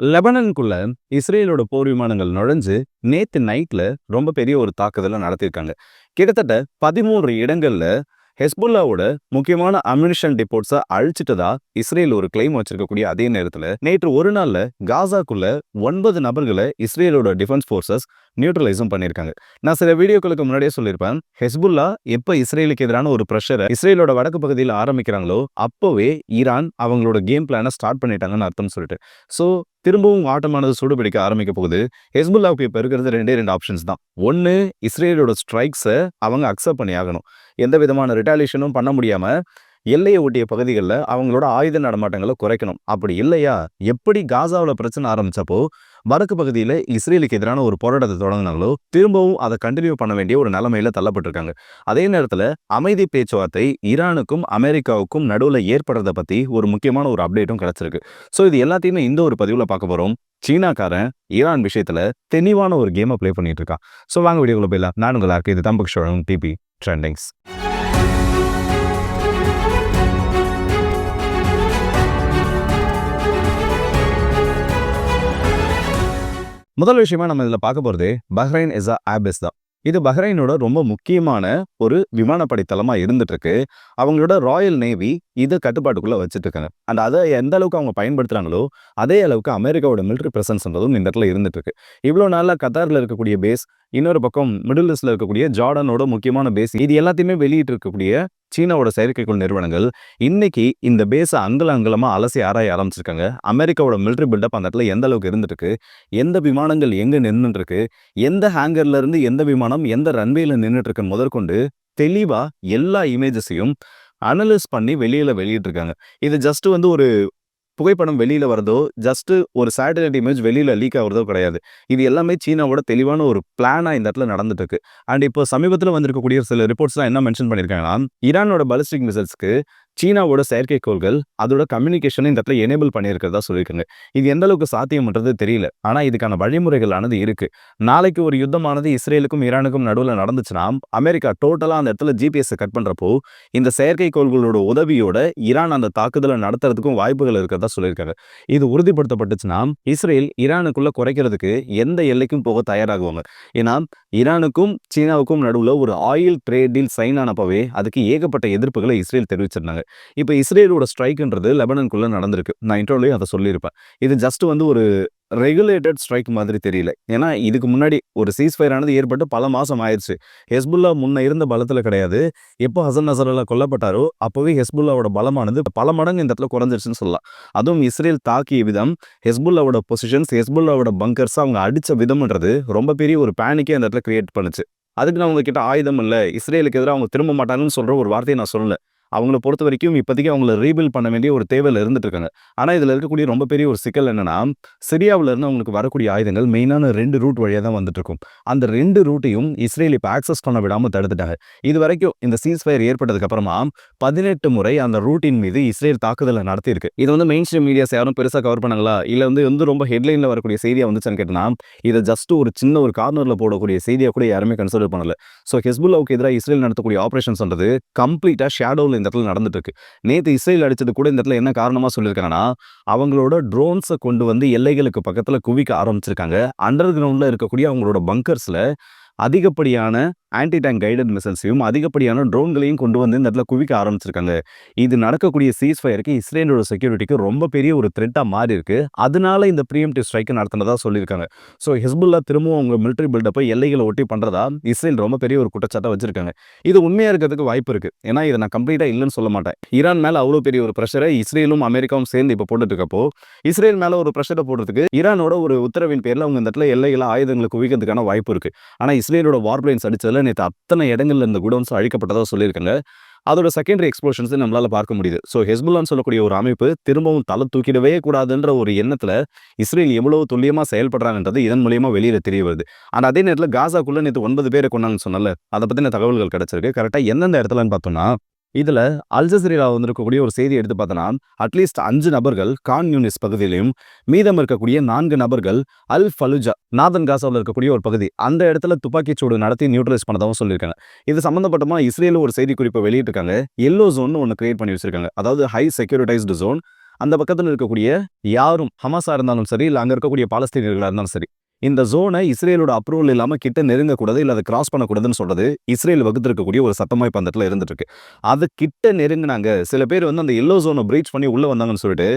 லெபனனுக்குள்ள இஸ்ரேலோட போர் விமானங்கள் நுழைஞ்சு நேத்து நைட்ல ரொம்ப பெரிய ஒரு தாக்குதலை நடத்தியிருக்காங்க. கிட்டத்தட்ட பதிமூன்று இடங்கள்ல ஹெஸ்புல்லாவோட முக்கியமான அம்யூனிஷன் டிப்போட்ஸை அழிச்சிட்டதா இஸ்ரேல் ஒரு கிளைம் வச்சிருக்கக்கூடிய அதே நேரத்துல நேற்று ஒரு நாள்ல காசாக்குள்ள ஒன்பது நபர்களை இஸ்ரேலோட டிஃபென்ஸ் ஃபோர்ஸஸ் நியூட்ரலைஸும் பண்ணியிருக்காங்க நான் சில வீடியோக்களுக்கு முன்னாடியே சொல்லியிருப்பேன் ஹெஸ்புல்லா எப்போ இஸ்ரேலுக்கு எதிரான ஒரு ப்ரெஷரை இஸ்ரேலோட வடக்கு பகுதியில் ஆரம்பிக்கிறாங்களோ அப்போவே ஈரான் அவங்களோட கேம் பிளானை ஸ்டார்ட் பண்ணிட்டாங்கன்னு அர்த்தம் சொல்லிட்டு. ஸோ திரும்பவும் ஆட்டமானது சூடுபிடிக்க ஆரம்பிக்க போகுது. ஹெஸ்புல்லாவுக்கு இப்போ இருக்கிறது ரெண்டே ரெண்டு ஆப்ஷன்ஸ் தான். ஒன்று இஸ்ரேலோட ஸ்ட்ரைக்ஸை அவங்க அக்செப்ட் பண்ணி ஆகணும் எந்த விதமான ரிட்டாலியேஷனும் பண்ண முடியாமல் எல்லையை ஒட்டிய பகுதிகளில் அவங்களோட ஆயுத நடமாட்டங்களை குறைக்கணும். அப்படி இல்லையா? எப்படி காசாவில் பிரச்சனை ஆரம்பிச்சப்போ வடக்கு பகுதியில் இஸ்ரேலுக்கு எதிரான ஒரு போராட்டத்தை தொடங்கினாங்களோ திரும்பவும் அதை கண்டினியூ பண்ண வேண்டிய ஒரு நிலைமையில தள்ளப்பட்டிருக்காங்க. அதே நேரத்தில் அமைதி பேச்சுவார்த்தை ஈரானுக்கும் அமெரிக்காவுக்கும் நடுவில் ஏற்படுறதை பற்றி ஒரு முக்கியமான ஒரு அப்டேட்டும் கிடைச்சிருக்கு. ஸோ இது எல்லாத்தையுமே இந்த ஒரு பதிவில் பார்க்க போகிறோம் சீனாக்காரன் ஈரான் விஷயத்துல தெளிவான ஒரு கேமை ப்ளே பண்ணிட்டு இருக்கான். ஸோ வாங்க வீடியோக்குள்ள போயிடலாம். நான் உங்களா இருக்கு இது தம்பக் ஷோழம் டிபி ட்ரெண்டிங்ஸ் முதல் விஷயமா நம்ம இதில் பார்க்க போகிறது பஹ்ரைன் இஸ் ஆபிஸ் தான். இது பஹ்ரைனோட ரொம்ப முக்கியமான ஒரு விமானப்படை தளமா இருந்துட்டு இருக்கு. அவங்களோட ராயல் நேவி இதை கட்டுப்பாட்டுக்குள்ளே வச்சுட்ருக்காங்க. அந்த அதை எந்த அளவுக்கு அவங்க பயன்படுத்துறாங்களோ அதே அளவுக்கு அமெரிக்காவோட மிலிட்டரி பிரசன்ஸ்ன்றதும் இந்த இடத்துல இருந்துட்டுருக்கு இவ்வளோ நாளில் கத்தாரில் இருக்கக்கூடிய பேஸ் இன்னொரு பக்கம் மிடில் ஈஸ்டில் இருக்கக்கூடிய ஜார்டனோட முக்கியமான பேஸ் இது எல்லாத்தையுமே வெளியிட்டு இருக்கக்கூடிய சீனாவோட செயற்கைக்கோள் நிறுவனங்கள் இன்னைக்கு இந்த பேஸை அங்கல அங்கலமாக அலசி ஆராய ஆரம்பிச்சிருக்காங்க. அமெரிக்காவோட மிலிட்டரி பில்டப் அந்த இடத்துல எந்த அளவுக்கு இருந்துருக்கு எந்த விமானங்கள் எங்க நின்றுட்டுருக்கு எந்த ஹேங்கர்ல இருந்து எந்த விமானம் எந்த ரன்வேல நின்றுட்டு முதற்கொண்டு தெளிவாக எல்லா இமேஜஸையும் அனலைஸ் பண்ணி வெளியில் வெளியிட்டிருக்காங்க. இது ஜஸ்ட் வந்து ஒரு புகைப்படம் வெளியில் வரதோ ஜஸ்ட்டு ஒரு சேட்டலைட் இமேஜ் வெளியில் லீக் ஆகிறதோ கிடையாது. இது எல்லாமே சீனாவோட தெளிவான ஒரு பிளானாக இந்த இடத்துல நடந்துட்டு இருக்கு அண்ட் இப்போ சமீபத்தில் வந்திருக்கக்கூடிய சில ரிப்போர்ட்ஸ்லாம் என்ன மென்ஷன் பண்ணியிருக்காங்கன்னா ஈரானோட பலிஸ்டிக் மிசைல்ஸ்க்கு சீனாவோட செயற்கைக்கோள்கள் அதோட கம்யூனிகேஷனை இந்த இடத்துல எனேபிள் பண்ணியிருக்கிறதா சொல்லியிருக்காங்க. இது எந்த அளவுக்கு சாத்தியம்ன்றது தெரியல. ஆனால் இதுக்கான வழிமுறைகளானது இருக்கு. நாளைக்கு ஒரு யுத்தமானது இஸ்ரேலுக்கும் ஈரானுக்கும் நடுவில் நடந்துச்சுன்னா அமெரிக்கா டோட்டலாக அந்த இடத்துல ஜிபிஎஸ் கட் பண்ணுறப்போ இந்த செயற்கைக்கோள்களோட உதவியோட ஈரான் அந்த தாக்குதலை நடத்துறதுக்கும் வாய்ப்புகள் இருக்கிறதா சொல்லியிருக்காங்க. இது உறுதிப்படுத்தப்பட்டுச்சுன்னா இஸ்ரேல் ஈரானுக்குள்ள குறைக்கிறதுக்கு எந்த எல்லைக்கும் போக தயாராகுவாங்க. ஏன்னா ஈரானுக்கும் சீனாவுக்கும் நடுவில் ஒரு ஆயில் ட்ரேட் டீல் சைன் ஆனப்பவே அதுக்கு ஏகப்பட்ட எதிர்ப்புகளை இஸ்ரேல் தெரிவிச்சிருந்தாங்க. இப்போ இஸ்ரேலோட ஸ்ட்ரைக்குன்றது லெபனனுக்குள்ள நடந்திருக்கு. நான் இன்டர்வியூலையும் அதை சொல்லியிருப்பேன். இது ஜஸ்ட் வந்து ஒரு ரெகுலேட்டட் ஸ்ட்ரைக் மாதிரி தெரியல. ஏன்னா இதுக்கு முன்னாடி ஒரு சீஸ் ஃபயர் ஆனது ஏற்பட்டு பல மாதம் ஆயிடுச்சு ஹெஸ்புல்லா முன்ன இருந்த பலத்தில் கிடையாது. எப்போ ஹசன் நசரல்லா கொல்லப்பட்டாரோ அப்போவே ஹெஸ்புல்லாவோட பலமானது பல மடங்கு இந்த இடத்துல குறைஞ்சிருச்சுன்னு சொல்லலாம். அதுவும் இஸ்ரேல் தாக்கிய விதம் ஹெஸ்புல்லாவோட பொசிஷன்ஸ் ஹெஸ்புல்லாவோட பங்கர்ஸ் அவங்க அடித்த விதம்ன்றது ரொம்ப பெரிய ஒரு பேனிக்கே அந்த இடத்துல கிரியேட் பண்ணுச்சு. அதுக்கு நான் உங்ககிட்ட ஆயுதம் இல்லை இஸ்ரேலுக்கு எதிராக அவங்க திரும்ப மாட்டாங்கன்னு சொல்கிற ஒரு வார்த்தையை நான் சொல்லலை. அவங்கள பொறுத்த வரைக்கும் இப்போதைக்கு அவங்கள ரீபில் பண்ண வேண்டிய ஒரு தேவையில் இருந்துட்டு இருக்காங்க ஆனால் இதில் இருக்கக்கூடிய ரொம்ப பெரிய ஒரு சிக்கல் என்னென்னா சிரியாவில் இருந்து அவங்களுக்கு வரக்கூடிய ஆயுதங்கள் மெயினான ரெண்டு ரூட் வழியாக தான் வந்துட்டு இருக்கும் அந்த ரெண்டு ரூட்டையும் இஸ்ரேல் இப்போ ஆக்சஸ் பண்ண விடாமல் தடுத்துட்டாங்க. இது வரைக்கும் இந்த சீஸ் ஃபயர் ஏற்பட்டதுக்கப்புறமா பதினெட்டு முறை அந்த ரூட்டின் மீது இஸ்ரேல் தாக்குதலை நடத்தியிருக்கு. இது வந்து மெயின் ஸ்ட்ரீம் மீடியாஸ் யாரும் பெருசாக கவர் பண்ணாங்களா இல்லை வந்து வந்து ரொம்ப ஹெட்லைனில் வரக்கூடிய செய்தியாக வந்துச்சுன்னு கேட்டனா இதை ஜஸ்ட் ஒரு சின்ன ஒரு கார்னரில் போடக்கூடிய செய்தியாக கூட யாருமே கன்சிடர் பண்ணல. ஸோ ஹெஸ்புல்லாவுக்கு எதிராக இஸ்ரேல் நடத்தக்கூடிய ஆப்ரேஷன்ஸ்ன்றது கம்ப்ளீட்டாக ஷேடோவில் இந்த இடத்துல நடந்துட்டு இருக்கு நேற்று இஸ்ரேல் அடித்தது கூட இந்த இடத்துல என்ன காரணமாக சொல்லியிருக்காங்கன்னா அவங்களோட ட்ரோன்ஸை கொண்டு வந்து எல்லைகளுக்கு பக்கத்தில் குவிக்க ஆரம்பிச்சிருக்காங்க. அண்டர் கிரவுண்டில் இருக்கக்கூடிய அவங்களோட பங்கர்ஸில் அதிகப்படியான ஆன்டி டேங்க் கைடட் மிசைல்ஸையும் அதிகப்படியான ட்ரோன்களையும் கொண்டு வந்து இந்த இடத்துல குவிக்க ஆரம்பிச்சிருக்காங்க. இது நடக்கக்கூடிய சீஸ் ஃபயருக்கு இஸ்ரேலோட செக்யூரிட்டிக்கு ரொம்ப பெரிய ஒரு த்ரெட்டாக மாறி இருக்கு அதனால இந்த ப்ரீஎம் டி ஸ்ட்ரைக்கை நடத்தினதா சொல்லியிருக்காங்க. ஸோ ஹிஸ்புல்லா திரும்பவும் அவங்க மிலிட்டரி பில்டப்பை எல்லைகளை ஒட்டி பண்ணுறதா இஸ்ரேல் ரொம்ப பெரிய ஒரு குற்றச்சாட்டை வச்சிருக்காங்க. இது உண்மையாக இருக்கிறதுக்கு வாய்ப்பு இருக்கு. ஏன்னா இதை நான் கம்ப்ளீட்டாக இல்லைன்னு சொல்ல மாட்டேன். ஈரான் மேலே அவ்வளோ பெரிய ஒரு ப்ரெஷரை இஸ்ரேலும் அமெரிக்காவும் சேர்ந்து இப்போ போட்டுட்டு இருக்கப்போ இஸ்ரேல் மேலே ஒரு ப்ரெஷரை போடுறதுக்கு ஈரானோட ஒரு உத்தரவின் பேரில் அவங்க இந்த இடத்துல எல்லைகளை ஆயுதங்களை குவிக்கிறதுக்கான வாய்ப்பு இருக்கு. ஆனால் இஸ்ரேலோட வார்பிளைன்ஸ் அடிச்சதுல நேற்று அத்தனை இடங்கள்ல இந்த குடோன்ஸ் அழிக்கப்பட்டதாக சொல்லியிருக்காங்க. அதோட செகண்டரி எக்ஸ்ப்ளோஷன்ஸ் நம்மளால பார்க்க முடியுது. ஸோ ஹெஸ்புல்லான்னு சொல்லக்கூடிய ஒரு அமைப்பு திரும்பவும் தலை தூக்கிடவே கூடாதுன்ற ஒரு எண்ணத்துல இஸ்ரேல் எவ்வளவு துல்லியமா செயல்படுறாங்கன்றது இதன் மூலியமா வெளியில தெரிய வருது. ஆனால் அதே நேரத்தில் காசாக்குள்ள நேற்று ஒன்பது பேரை கொண்டாங்கன்னு சொன்னல அதை பத்தின தகவல்கள் கிடைச்சிருக்கு. கரெக்டாக எந்தெந்த இடத்துலன்னு பார்த்தோம்னா இதில் அல்ஜசீரா வந்திருக்கக்கூடிய ஒரு செய்தி எடுத்து பார்த்தோன்னா அட்லீஸ்ட் அஞ்சு நபர்கள் கான் யூனிஸ் பகுதியிலையும் மீதம் இருக்கக்கூடிய நான்கு நபர்கள் அல் ஃபலுஜா நாதன் காசாவில் இருக்கக்கூடிய ஒரு பகுதி அந்த இடத்துல துப்பாக்கி சூடு நடத்தி நியூட்ரலைஸ் பண்ணதாகவும் சொல்லியிருக்காங்க. இது சம்மந்தப்பட்டமாக இஸ்ரேல் ஒரு செய்தி குறிப்பை வெளியிட்டிருக்காங்க எல்லோ ஜோன் ஒன்று கிரியேட் பண்ணி வச்சிருக்காங்க. அதாவது ஹை செக்யூரிட்டைஸ்டு ஜோன் அந்த பக்கத்தில் இருக்கக்கூடிய யாரும் ஹமாஸாக இருந்தாலும் சரி, இல்லை அங்கே இருக்கக்கூடிய பாலஸ்தீனியர்களாக இருந்தாலும் சரி, இந்த ஜோனை இஸ்ரேலோட அப்ரூவல் இல்லாம கிட்ட நெருங்கக்கூடாது, இல்ல அத கிராஸ் பண்ணக்கூடாதுன்னு சொல்கிறது இஸ்ரேல் வகுத்திருக்கக்கூடிய ஒரு சட்டமாக இப்போ அந்த இடத்துல இருந்துட்டு இருக்கு. அது கிட்ட நெருங்குனாங்க. சில பேர் வந்து அந்த எல்லோ ஜோனை பிரீச் பண்ணி உள்ள வந்தாங்கன்னு சொல்லிட்டு,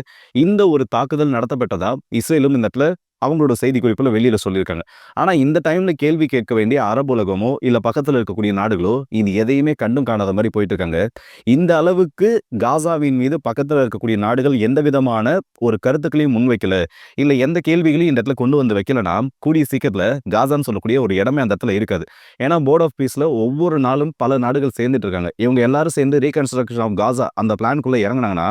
இந்த ஒரு தாக்குதல் நடத்தப்பட்டதா இஸ்ரேலும் இந்த இடத்துல அவங்களோட செய்திக்குறிப்புல வெளியில சொல்லியிருக்காங்க. ஆனால் இந்த டைமில் கேள்வி கேட்க வேண்டிய அரபு உலகமோ, பக்கத்தில் இருக்கக்கூடிய நாடுகளோ, இது எதையுமே கண்டும் காணாத மாதிரி போயிட்டு இருக்காங்க. இந்த அளவுக்கு காசாவின் மீது பக்கத்தில் இருக்கக்கூடிய நாடுகள் எந்த விதமான ஒரு கருத்துக்களையும் முன்வைக்கல, இல்லை எந்த கேள்விகளையும் இந்த இடத்துல கொண்டு வந்து வைக்கலனா, கூடிய சீக்கிரத்தில் காசான்னு சொல்லக்கூடிய ஒரு இடமே அந்த இடத்துல இருக்காது. ஏன்னா போர்ட் ஆஃப் பீஸில் ஒவ்வொரு நாளும் பல நாடுகள் சேர்ந்துட்டு இருக்காங்க. இவங்க எல்லாரும் சேர்ந்து ரீகன்ஸ்ட்ரக்ஷன் ஆஃப் காசா அந்த பிளான்குள்ளே இறங்குனாங்கன்னா,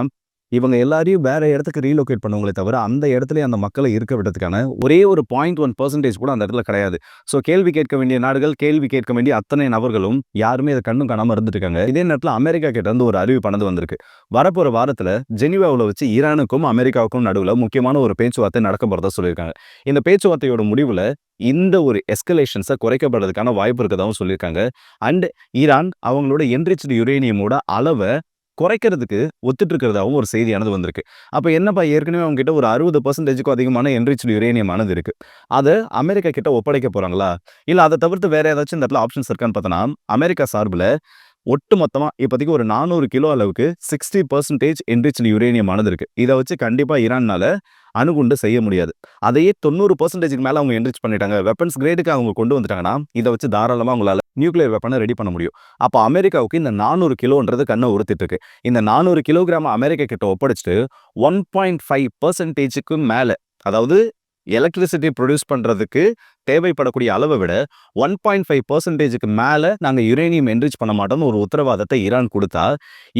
இவங்க எல்லாரையும் வேற இடத்துக்கு ரீலோகேட் பண்ணுவங்களே தவிர, அந்த இடத்துலயே அந்த மக்களை இருக்க விடுறதுக்கான ஒரே ஒரு 0.1% கூட அந்த இடத்துல கிடையாது. ஸோ கேள்வி கேட்க வேண்டிய நாடுகள், கேள்வி கேட்க வேண்டிய அத்தனை நபர்களும் யாருமே அதை கண்ணும் காணாமல் இருந்துருக்காங்க இதே நேரத்தில் அமெரிக்கா கிட்ட இருந்து ஒரு அறிவு அறிவிப்பானது வந்திருக்கு. வரப்போற வாரத்தில் ஜெனிவாவில் வச்சு ஈரானுக்கும், அமெரிக்காவுக்கும் நடுவில் முக்கியமான ஒரு பேச்சுவார்த்தை நடக்க போகிறதா சொல்லியிருக்காங்க. இந்த பேச்சுவார்த்தையோட முடிவில் இந்த ஒரு எஸ்கலேஷன்ஸை குறைக்கப்படுறதுக்கான வாய்ப்பு இருக்கதாகவும் சொல்லியிருக்காங்க. அண்ட் ஈரான் அவங்களோட என்ரிச்டு யுரேனியமோட அளவை குறைக்கிறதுக்கு ஒத்துட்டிருக்கிறதாகவும் ஒரு செய்தியானது வந்திருக்கு. அப்போ என்னப்பா ஏற்கனவே அவங்க கிட்ட ஒரு 60%க்கும் அதிகமான யுரேனியம் ஆனது இருக்கு. அதை அமெரிக்கா கிட்ட ஒப்படைக்க போறாங்களா? இல்லை அதை தவிர்த்து வேற ஏதாச்சும் இந்த இடத்துல ஆப்ஷன்ஸ் இருக்கான்னு பார்த்தோம்னா, அமெரிக்கா சார்பில் ஒட்டு மொத்தமாக இப்போதைக்கு ஒரு 400 கிலோ அளவுக்கு சிக்ஸ்டி பர்சன்டேஜ் என்ரிச் யுரேனியம் ஆனது இருக்கு. இதை வச்சு கண்டிப்பாக ஈரான்னால அணுகுண்டு செய்ய முடியாது. அதையே தொண்ணூறு பர்சன்டேஜுக்கு மேலே அவங்க என்ரிச் பண்ணிட்டாங்க. வெப்பன்ஸ் கிரேடுக்கு அவங்க கொண்டு வந்துட்டாங்கன்னா, இதை வச்சு தாராளமாக அவங்களால நியூக்ளியர் வெப்பனை ரெடி பண்ண முடியும். அப்ப அமெரிக்காவுக்கு இந்த 400 கிலோன்றது கண்ண உறுத்திட்டு இருக்கு. இந்த 400 கிலோகிராம அமெரிக்கா கிட்ட ஒப்படைச்சுட்டு 1.5%க்கு மேல அதாவது எலக்ட்ரிசிட்டி ப்ரொடியூஸ் பண்ணுறதுக்கு தேவைப்படக்கூடிய அளவை விட ஒன் பாயிண்ட் ஃபைவ் பர்சன்டேஜுக்கு மேலே நாங்கள் யுரேனியம் என்ரிச் பண்ண மாட்டோம்னு ஒரு உத்தரவாதத்தை ஈரான் கொடுத்தா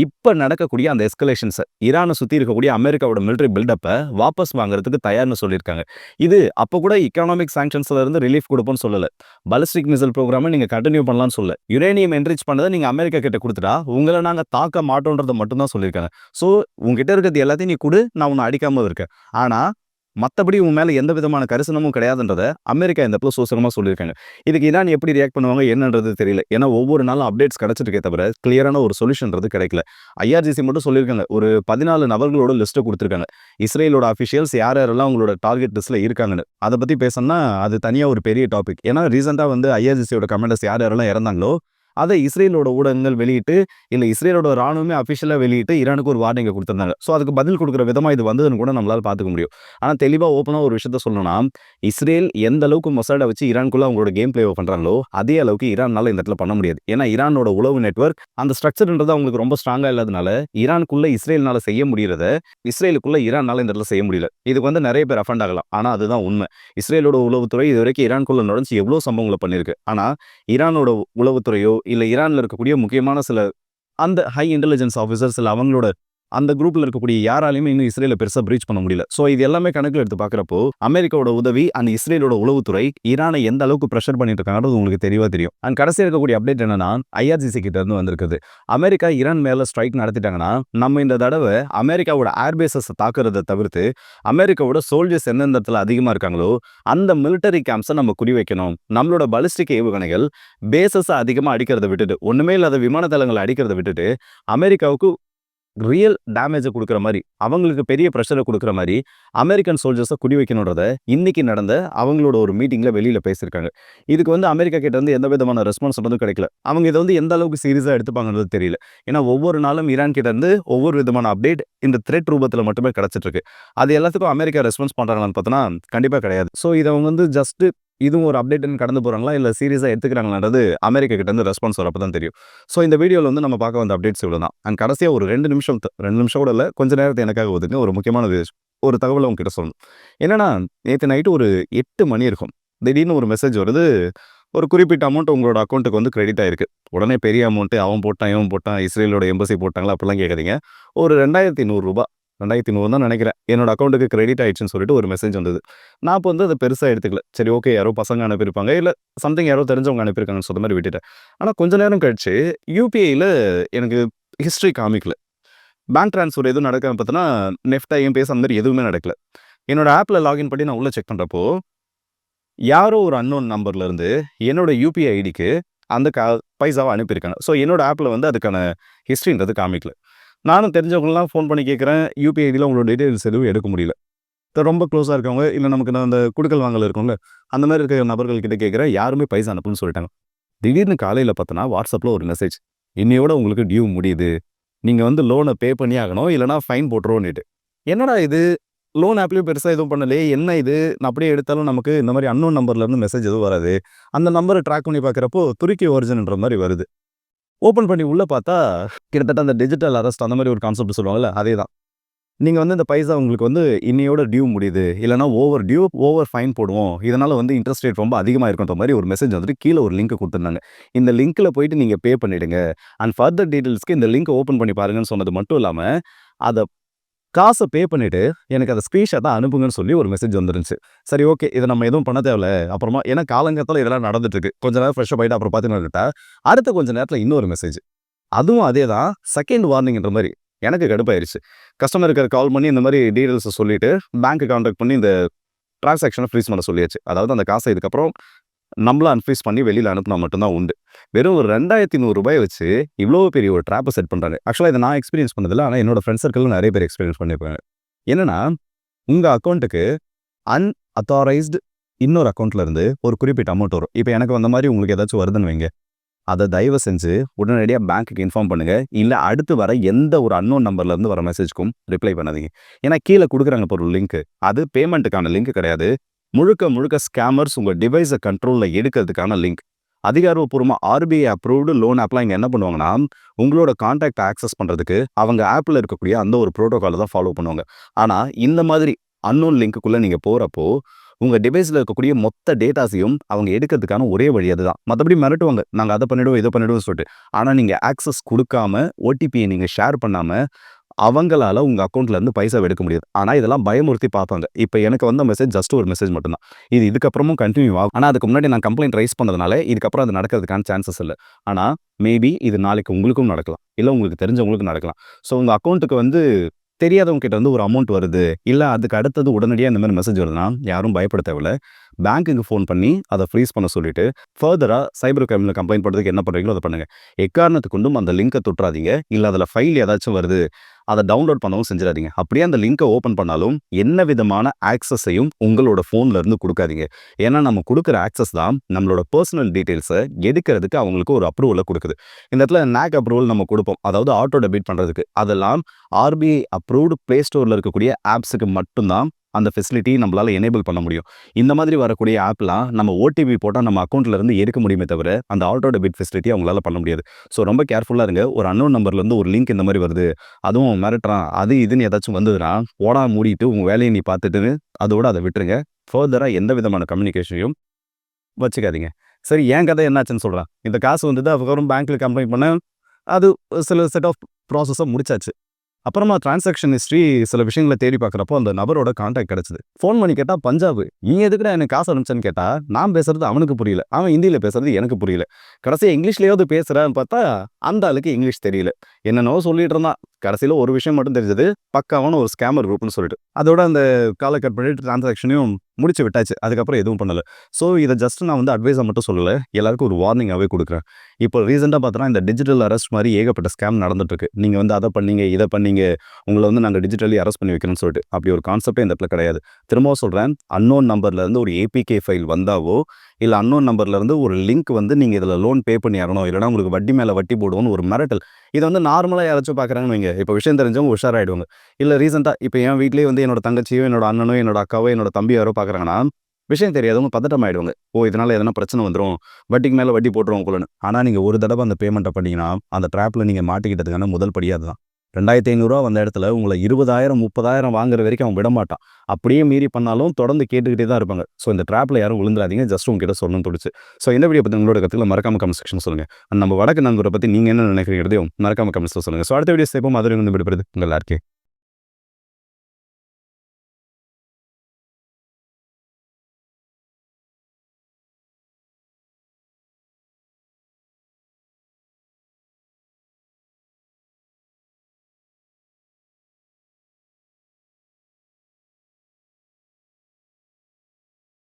இப்போ நடக்கக்கூடிய அந்த எஸ்கலேஷன்ஸை ஈரானை சுற்றி இருக்கக்கூடிய அமெரிக்காவோட மிலிட்டரி பில்டப்பை வாபஸ் வாங்குறதுக்கு தயார்ன்னு சொல்லியிருக்காங்க. இது அப்போ கூட எக்கனாமிக் சாங்ஷன்ஸ்ல இருந்து ரிலீஃப் கொடுப்போம்னு சொல்லல. பலஸ்டிக் மிசைல் ப்ரோக்ராமை நீங்கள் கண்டினியூ பண்ணலாம்னு சொல்லலை யுரேனியம் என்ரிச் பண்ணதை நீங்கள் அமெரிக்கா கிட்ட கொடுத்துட்டா உங்களை நாங்கள் தாக்க மாட்டோம்ன்றத மட்டும்தான் சொல்லியிருக்காங்க. ஸோ உங்ககிட்ட இருக்கிறது எல்லாத்தையும் நீ கொடு நான் உன்னை அடிக்காமல் இருக்கேன். ஆனால் மற்றபடி உன் மேலே எந்த விதமான கரிசனமும் கிடையாதுன்றத அமெரிக்கா இந்த இடத்துல சோசனமாக சொல்லியிருக்காங்க. இதுக்கு ஈரான் எப்படி ரியாக்ட் பண்ணுவாங்க என்னன்றது தெரியல. ஏன்னா ஒவ்வொரு நாளும் அப்டேட்ஸ் கிடச்சிருக்கே தவிர, கிளியரான ஒரு சொல்யூஷன்றது கிடைக்கல. ஐஆர்ஜிசி மட்டும் சொல்லியிருக்காங்க. ஒரு 14 நபர்களோட லிஸ்ட்டை கொடுத்துருக்காங்க இஸ்ரேலோட அஃபிஷியல்ஸ் யார் யாரெல்லாம் அவங்களோட டார்கெட் லிஸ்ட்டில் இருக்காங்கன்னு. அதை பற்றி பேசணும்னா அது தனியாக ஒரு பெரிய டாபிக். ஏன்னா ரீசெண்டாக வந்து ஐஆர்ஜிசியோட கமாண்டர்ஸ் யார் யாரெல்லாம் இறந்தாங்களோ, அதை இஸ்ரேலோட ஊடகங்கள் வெளியிட்டு, இல்லை இஸ்ரேலோட ராணுவமே அஃபிஷியலாக வெளியிட்டு ஈரானுக்கு ஒரு வார்னிங்கை கொடுத்துருந்தாங்க ஸோ அதுக்கு பதில் கொடுக்குற விதமாக இது வந்ததுன்னு கூட நம்மளால் பார்த்துக்க முடியும். ஆனால் தெளிவாக ஓப்பனாக ஒரு விஷயத்த சொல்லணும்னா, இஸ்ரேல் எந்த அளவுக்கு மொசாடை வச்சு ஈரானுக்குள்ள அவங்களோட கேம் பிளேவ பண்ணுறாங்களோ அதே அளவுக்கு ஈரானால் இந்த இடத்துல பண்ண முடியாது. ஏன்னா ஈரானோட உளவு நெட்வொர்க் அந்த ஸ்ட்ரக்சர்ன்றது அவங்களுக்கு ரொம்ப ஸ்ட்ராங்காக இல்லாதனால, ஈரானுக்குள்ளே இஸ்ரேல்னால செய்ய முடியறத, இஸ்ரேலுக்குள்ளே ஈரானால் இந்த இடத்துல செய்ய முடியல. இதுக்கு வந்து நிறைய பேர் அஃபெண்ட் ஆகலாம். ஆனால் அதுதான் உண்மை. இஸ்ரேலோட உளவுத்துறை இதுவரைக்கும் ஈரானுக்குள்ள நுழைஞ்சு எவ்வளோ சம்பவங்களை பண்ணியிருக்கு. ஆனால் ஈரானோட உளவுத்துறையோ, இல்ல ஈரான்ல இருக்கக்கூடிய முக்கியமான சில அந்த ஹை இன்டெலிஜென்ஸ் ஆஃபீஸர்ஸ் இல்லை அவங்களோட அந்த குரூப்ல இருக்கக்கூடிய யாராலையுமே இன்னும் இஸ்ரேல பெருசா பிரீச் பண்ண முடியல. ஸோ இது எல்லாமே கணக்கில் எடுத்து பார்க்குறப்போ அமெரிக்காவோட உதவி அண்ட் இஸ்ரேலோட உளவுத்துறை ஈரானை எந்த அளவுக்கு பிரஷர் பண்ணிட்டு இருக்காங்கன்றது உங்களுக்கு தெளிவா தெரியும். அண்ட் கடைசியா இருக்கக்கூடிய அப்டேட் என்னன்னா, ஐஆர்ஜிசி கிட்ட இருந்து வந்திருக்குது. அமெரிக்கா ஈரான் மேல ஸ்ட்ரைக் நடத்திட்டாங்கன்னா, நம்ம இந்த தடவை அமெரிக்காவோட ஏர் தாக்குறதை தவிர்த்து, அமெரிக்காவோட சோல்ஜர்ஸ் எந்தெந்த இடத்துல அதிகமா இருக்காங்களோ, அந்த மிலிட்டரி கேம்ப்ஸை நம்ம குறி வைக்கணும். நம்மளோட பலிஸ்டிக் ஏவுகணைகள் பேசஸை அதிகமா அடிக்கிறத விட்டுட்டு, ஒண்ணுமே இல்லாத விமான தளங்களை அடிக்கிறத விட்டுட்டு, அமெரிக்காவுக்கு ரியல் டேமேஜை கொடுக்குற மாதிரி அவங்களுக்கு பெரிய ப்ரெஷரை கொடுக்குற மாதிரி அமெரிக்கன் சோல்ஜர்ஸை குடி வைக்கணுன்றத இன்னைக்கு நடந்த அவங்களோட ஒரு மீட்டிங்கில் வெளியில் பேசியிருக்காங்க. இதுக்கு வந்து அமெரிக்கா கிட்ட வந்து எந்த விதமான ரெஸ்பான்ஸ் வந்து கிடைக்கல. அவங்க இதை வந்து எந்த அளவுக்கு சீரியஸாக எடுத்துப்பாங்கன்றது தெரியல. ஏன்னா ஒவ்வொரு நாளும் ஈரான் கிட்ட இருந்து ஒவ்வொரு விதமான அப்டேட் இந்த த்ரெட் ரூபத்தில் மட்டுமே கிடச்சிட்டு இருக்கு. அது எல்லாத்துக்கும் அமெரிக்கா ரெஸ்பான்ஸ் பண்ணுறாங்களான்னு பார்த்தோன்னா கண்டிப்பாக கிடையாது. ஸோ இதை அவங்க வந்து ஜஸ்ட்டு இதுவும் ஒரு அப்டேட்டுன்னு கடந்து போகிறாங்களா இல்லை சீரியஸாக எடுத்துக்கிறாங்களான்றது அமெரிக்கா கிட்டேருந்து ரெஸ்பான்ஸ் வரப்போ தான் தெரியும். ஸோ இந்த வீடியோவில் வந்து நம்ம பார்க்க வந்த அப்டேட்ஸ் இவ்வளோ தான் அண்ட் கடைசியாக ஒரு ரெண்டு நிமிஷம் ரெண்டு நிமிஷம் கூட இல்லை கொஞ்சம் நேரத்தை எனக்காக ஒதுங்க. ஒரு முக்கியமான ஒரு தகவலை உங்ககிட்ட சொல்லணும். என்னென்னா நேற்று நைட்டு ஒரு எட்டு மணி இருக்கும். திடீர்னு ஒரு மெசேஜ் வருது. ஒரு குறிப்பிட்ட அமௌண்ட் உங்களோட அக்கௌண்ட்டுக்கு வந்து கிரெடிட் ஆயிருக்கு. உடனே பெரிய அமௌண்ட்டு அவன் போட்டான், இவன் போட்டான், இஸ்ரேலோட எம்பசி போட்டாங்களா அப்படிலாம் கேட்குறீங்க ஒரு ரெண்டாயிரத்தி நூறுரூபா 2100 2100 தான் நினைக்கிறேன். என்னோட அக்கௌண்ட்டுக்கு கிரெடிட் ஆயிடுச்சுன்னு சொல்லிட்டு ஒரு மெசேஜ் வந்தது. நான் இப்போ வந்து அதை பெருசாக எடுத்துக்கல. சரி ஓகே யாரோ பசங்க அனுப்பியிருப்பாங்க. இல்லை சம்திங் யாரோ தெரிஞ்சவங்க அனுப்பியிருக்காங்கன்னு சொல்ல மாதிரி விட்டுட்டேன். ஆனால் கொஞ்ச நேரம் கழிச்சு யூபிஐயில் எனக்கு ஹிஸ்ட்ரி காமிக்கல. பேங்க் ட்ரான்ஸ்ஃபர் எதுவும் நடக்காம பார்த்தோன்னா நெஃப்ட், பேச அந்த மாதிரி எதுவுமே நடக்கல. என்னோட ஆப்பில் லாகின் பண்ணி நான் உள்ளே செக் பண்ணுறப்போ யாரோ ஒரு அன்னோன் நம்பர்லேருந்து என்னோட யுபிஐ ஐடிக்கு அந்த கா பைசாவை அனுப்பியிருக்காங்க. ஸோ என்னோட ஆப்பில் வந்து அதுக்கான ஹிஸ்ட்ரின்றது காமிக்கல. நானும் தெரிஞ்சவங்கலாம் ஃபோன் பண்ணி கேட்குறேன். யூபிஐ ஐடியில் உங்களோட டீட்டெயில்ஸ் எதுவும் எடுக்க முடியல. இப்ப ரொம்ப க்ளோஸாக இருக்கவங்க இல்லை நமக்கு நான் அந்த குடுக்கல் வாங்கல் இருக்கவங்க அந்த மாதிரி இருக்கிற நபர்கள் கிட்ட கேட்குறேன். யாருமே பைசா அனுப்புன்னு சொல்லிட்டாங்க. திடீர்னு காலையில் பார்த்தோன்னா வாட்ஸ்அப்பில் ஒரு மெசேஜ் இன்னையோட உங்களுக்கு டியூ முடியுது. நீங்கள் வந்து லோனை பே பண்ணி ஆகணும் இல்லைனா ஃபைன் போட்டுருவோன்னுட்டு. என்னடா இது? லோன் ஆப்லேயும் பெருசாக எதுவும் பண்ணலையே? என்ன இது? நான் அப்படியே எடுத்தாலும் நமக்கு இந்த மாதிரி அன்னோன் நம்பர்லேருந்து மெசேஜ் எதுவும் வராது. அந்த நம்பரை ட்ராக் பண்ணி பார்க்குறப்போ துருக்கி ஒரிஜின்ன்ற மாதிரி வருது. ஓப்பன் பண்ணி உள்ளே பார்த்தா கிட்டத்தட்ட அந்த டிஜிட்டல் அரெஸ்ட் அந்த மாதிரி ஒரு கான்செப்ட் சொல்லுவாங்கல்ல அதே தான் நீங்கள் வந்து இந்த பைசா உங்களுக்கு வந்து இன்னையோட டியூ முடியுது. இல்லைனா ஓவர் டியூ ஓவர் ஃபைன் போடுவோம். இதனால் வந்து இன்ட்ரெஸ்ட் ரேட் ரொம்ப அதிகமாக இருக்குன்ற மாதிரி ஒரு மெசேஜ் வந்துட்டு கீழே ஒரு லிங்க் கொடுத்துருந்தாங்க. இந்த லிங்க்கில் போயிட்டு நீங்கள் பே பண்ணிவிடுங்க அண்ட் ஃபர்தர் டீட்டெயில்ஸ்க்கு இந்த லிங்க் ஓப்பன் பண்ணி பாருங்கன்னு சொன்னது மட்டும் இல்லாமல் அதை காசை பே பண்ணிவிட்டு எனக்கு அதை ஸ்க்ரீன்ஷாட்டாக அனுப்புங்கன்னு சொல்லி ஒரு மெசேஜ் வந்துருந்துச்சு. சரி ஓகே இதை நம்ம எதுவும் பண்ண தேவையில்ல. அப்புறமா ஏன்னா காலங்கத்தில் இதெல்லாம் நடந்துட்டுருக்கு. கொஞ்ச நேரம் ஃப்ரெஷ்ஷாக போயிட்டு அப்புறம் பார்த்தீங்கன்னா அடுத்த கொஞ்ச நேரத்தில் இன்னொரு மெசேஜ் அதுவும் அதே தான் செகண்ட் வார்னிங்ன்ற மாதிரி எனக்கு கடுப்பாயிருச்சு. கஸ்டமருக்கு கால் பண்ணி இந்த மாதிரி டீட்டெயில்ஸை சொல்லிவிட்டு பேங்க்கு கான்டாக்ட் பண்ணி இந்த டிரான்சாக்ஷனை ஃப்ரீஸ் பண்ண சொல்லியாச்சு. அதாவது அந்த காசை இதுக்கப்புறம் நம்மள அன்ஃப்ரீஸ் பண்ணி வெளியில் அனுப்புனா மட்டும்தான் உண்டு. வெறும் ஒரு ரெண்டாயிரத்தி நூறுரூபாய் வச்சு இவ்வளோ பெரிய ஒரு ட்ராப்பை செட் பண்ணுறாங்க ஆக்சுவலாக இதை நான் எக்ஸ்பீரியன்ஸ் பண்ணதில்லை. ஆனால் என்னோட ஃப்ரெண்ட் சர்க்கிள் நிறைய பேர் எக்ஸ்பீரியன்ஸ் பண்ணியிருப்பாங்க என்னன்னா உங்கள் அக்கௌண்ட்டுக்கு அன்அத்தாரைஸ்டு இன்னொரு அக்கௌண்ட்ல இருந்து ஒரு குறிப்பிட்ட அமௌண்ட் வரும். இப்போ எனக்கு வந்த மாதிரி உங்களுக்கு ஏதாச்சும் வருதுன்னு வைங்க. அதை தயவு செஞ்சு உடனடியாக பேங்க்குக்கு இன்ஃபார்ம் பண்ணுங்க. இல்லை அடுத்து வர எந்த ஒரு அன்னோன் நம்பர்ல இருந்து வர மெசேஜ்க்கும் ரிப்ளை பண்ணாதீங்க. ஏன்னா கீழே கொடுக்குறாங்க இப்போ ஒரு லிங்க் அது பேமெண்ட்டுக்கான லிங்க் கிடையாது. முழுக்க முழுக்க ஸ்கேமர்ஸ் உங்கள் டிவைஸை கண்ட்ரோலில் எடுக்கிறதுக்கான லிங்க் அதிகாரப்பூர்வமாக ஆர்பிஐ அப்ரூவ்டு லோன் ஆப்லாம் இங்கே என்ன பண்ணுவாங்கன்னா உங்களோட கான்டாக்ட் ஆக்சஸ் பண்ணுறதுக்கு அவங்க ஆப்பில் இருக்கக்கூடிய அந்த ஒரு ப்ரோட்டோகாலை தான் ஃபாலோ பண்ணுவாங்க. ஆனால் இந்த மாதிரி அன்னோன் லிங்க்குள்ளே நீங்கள் போகிறப்போ உங்கள் டிவைஸில் இருக்கக்கூடிய மொத்த டேட்டாஸையும் அவங்க எடுக்கிறதுக்கான ஒரே வழி அதுதான். மற்றபடி மிரட்டுவாங்க. நாங்கள் அதை பண்ணிவிடுவோம் இதை பண்ணிவிடுவோம் சொல்லிட்டு. ஆனால் நீங்கள் ஆக்சஸ் கொடுக்காம ஓடிபியை நீங்கள் ஷேர் பண்ணாமல் அவங்களால உங்கள் அக்கௌண்ட்லேருந்து பைசா எடுக்க முடியாது. ஆனால் இதெல்லாம் பயமுறுத்தி பார்ப்பாங்க. இப்போ எனக்கு வந்த மெசேஜ் ஜஸ்ட் ஒரு மெசேஜ் மட்டும்தான். இது இதுக்கப்புறமும் கண்டினியூ ஆகும். ஆனால் அதுக்கு முன்னாடி நான் கம்ப்ளைண்ட் ரைஸ் பண்ணதுனால இதுக்கப்புறம் அது நடக்கிறதுக்கான சான்சஸ் இல்லை. ஆனால் மேபி இது நாளைக்கு உங்களுக்கும் நடக்கலாம். இல்லை உங்களுக்கு தெரிஞ்சவங்களுக்கும் நடக்கலாம். ஸோ உங்கள் அக்கௌண்ட்டுக்கு வந்து தெரியாதவங்க கிட்ட வந்து ஒரு அமௌண்ட் வருது. இல்லை அதுக்கு அடுத்தது உடனடியாக இந்த மாதிரி மெசேஜ் வருதுன்னா யாரும் பயப்பட தேவையில்ல. பேங்க்குக்கு ஃபோன் பண்ணி அதை ஃப்ரீஸ் பண்ண சொல்லிட்டு ஃபர்தராக சைபர் கிரைமில் கம்ப்ளைண்ட் பண்ணுறதுக்கு என்ன பண்ணுறீங்களோ அதை பண்ணுங்கள் எக்காரணத்துக்கு கொண்டும் அந்த லிங்கை தொட்டுறாதீங்க இல்லை அதில் ஃபைல் ஏதாச்சும் வருது. அதை டவுன்லோட் பண்ணவும் செஞ்சிடாதீங்க. அப்படியே அந்த லிங்கை ஓப்பன் பண்ணாலும் என்ன விதமான ஆக்சஸையும் உங்களோட ஃபோன்ல இருந்து கொடுக்காதீங்க. ஏன்னா நம்ம கொடுக்குற ஆக்சஸ் தான் நம்மளோட பர்சனல் டீட்டெயில்ஸை எடுக்கிறதுக்கு அவங்களுக்கு ஒரு அப்ரூவலை கொடுக்குது. இந்த இடத்துல நேக் அப்ரூவல் நம்ம கொடுப்போம். அதாவது ஆட்டோ டெபிட் பண்ணுறதுக்கு அதெல்லாம் ஆர்பிஐ அப்ரூவ்டு ப்ளே ஸ்டோரில் இருக்கக்கூடிய ஆப்ஸுக்கு மட்டும்தான் அந்த ஃபெசிலிட்டி நம்மளால் எனேபிள் பண்ண முடியும். இந்த மாதிரி வரக்கூடிய ஆப்லாம் நம்ம ஓடிபி போட்டால் நம்ம அக்கௌண்ட்ல இருந்து எடுக்க முடியுமே தவிர அந்த ஆட்டோ டெபிட் ஃபெசிலிட்டி அவங்களால பண்ண முடியாது. ஸோ ரொம்ப கேர்ஃபுல்லாக இருங்க. ஒரு அன்னோன் நம்பர்லேருந்து ஒரு லிங்க் இந்த மாதிரி வருது. அதுவும் மிரட்டுறான் அது இதுன்னு ஏதாச்சும் வந்ததுன்னா ஓடா மூடிட்டு உங்கள் வேலையை நீ பார்த்துட்டு அதோட அதை விட்டுருங்க. ஃபர்தராக எந்த விதமான கம்யூனிகேஷனையும் வச்சுக்காதீங்க. சரி என் கதை என்னாச்சுன்னு சொல்கிறேன் இந்த காசு வந்தது அதுக்கப்புறம் பேங்க்கில் கம்ப்ளைண்ட் பண்ண அது சில செட் ஆஃப் ப்ராசஸை முடிச்சாச்சு. அப்புறமா டிரான்சாக்ஷன் ஹிஸ்ட்ரி சில விஷயங்களை தேடி பார்க்குறப்போ அந்த நபரோட கான்டாக்ட் கிடச்சிது. ஃபோன் பண்ணி கேட்டால் பஞ்சாப் நீ எதுக்குடா எனக்கு காசு அனுப்பிச்சேன்னு கேட்டா நான் பேசுறது அவனுக்கு புரியல. அவன் ஹிந்தியில் பேசுறது எனக்கு புரியல. கடைசியாக இங்கிலீஷ்லேயாவது பேசுகிறான்னு பார்த்தா அந்த ஆளுக்கு இங்கிலீஷ் தெரியல. என்னென்னவோ சொல்லிட்டு இருந்தான். கடைசியில் ஒரு விஷயம் மட்டும் தெரிஞ்சது பக்காவான ஒரு ஸ்கேமர் குரூப்னு சொல்லிட்டு. அதோட அந்த காலை கட் பண்ணிட்டு டிரான்சாக்ஷனையும் முடிச்சு விட்டாச்சு. அதுக்கப்புறம் எதுவும் பண்ணலை. ஸோ இதை ஜஸ்ட் நான் வந்து அட்வைஸாக மட்டும் சொல்லலை. எல்லாருக்கும் ஒரு வார்னிங்காகவே கொடுக்குறேன். இப்போ ரீசெண்டாக பார்த்தோன்னா இந்த டிஜிட்டல் அரெஸ்ட் மாதிரி ஏகப்பட்ட ஸ்கேம் நடந்துட்டுருக்கு. நீங்கள் வந்து அதை பண்ணீங்க இதை பண்ணீங்க உங்களை வந்து நாங்கள் டிஜிட்டலி அரெஸ்ட் பண்ணி வைக்கணும்னு சொல்லிட்டு. அப்படி ஒரு கான்செப்டே இந்த இடத்துல கிடையாது. திரும்பவும் சொல்கிறேன் அன்னோன் நம்பர்லேருந்து ஒரு ஏபிகே ஃபைல் வந்தாவோ இல்லை அன்னோன் நம்பர்லேருந்து ஒரு லிங்க் வந்து நீங்கள் இதில் லோன் பே பண்ணி ஆகணும் இல்லைனா உங்களுக்கு வட்டி மேலே வட்டி போடுவோம்னு ஒரு மிரட்டல். இதை வந்து நார்மலாக யாராச்சும் பார்க்குறாங்கன்னு வைங்க. இப்போ விஷயம் தெரிஞ்சவங்க உஷாராயிடுவாங்க. இல்லை ரீசெண்டாக இப்போ என் வீட்லேயே வந்து என்னோட தங்கச்சியோ என்னோட அண்ணனோ என்னோட அக்காவோ என்னோட தம்பி யாரோ பார்க்குறாங்கன்னா விஷயம் தெரியாதவங்க பதட்டம் ஆயிடுவாங்க ஓ இதனால் எதனா பிரச்சனை வந்துடும் வட்டிக்கு மேலே வட்டி போட்டுருவோம் குள்ளன்னு ஆனால் நீங்கள் ஒரு தடவை அந்த பேமெண்ட்டை பண்ணீங்கன்னா அந்த ட்ராப்பில் நீங்கள் மாட்டிக்கிட்டதுக்கான முதல் படியாக அதுதான். ரெண்டாயிரத்தி ஐநூறுரூவா வந்த இடத்துல உங்களை இருபதாயிரம் முப்பதாயிரம் வாங்குற வரைக்கும் அவன் விட மாட்டான் அப்படியே மீறி பண்ணாலும் தொடர்ந்து கேட்டுக்கிட்டே தான் இருப்பாங்க. ஸோ இந்த ட்ராப்பில் யாரும் விழுந்துடாதீங்க. ஜஸ்ட் உங்ககிட்ட சொல்லணும் தோணுச்சு. ஸோ இந்த வீடியோ பற்றி உங்களோட கற்றுக்கல மறக்காம கமெண்ட் செக்ஷன் சொல்லுங்கள் நம்ம வடக்கு நண்பரை பற்றி நீங்கள் என்ன நினைக்கிறீங்கிறதையும் மறக்காம கமெண்ட்ஸில் சொல்லுங்கள் ஸோ அடுத்த வீடியோ சேப்போம் அதில் வந்து விடுபடுது உங்கள் எல்லாருக்கே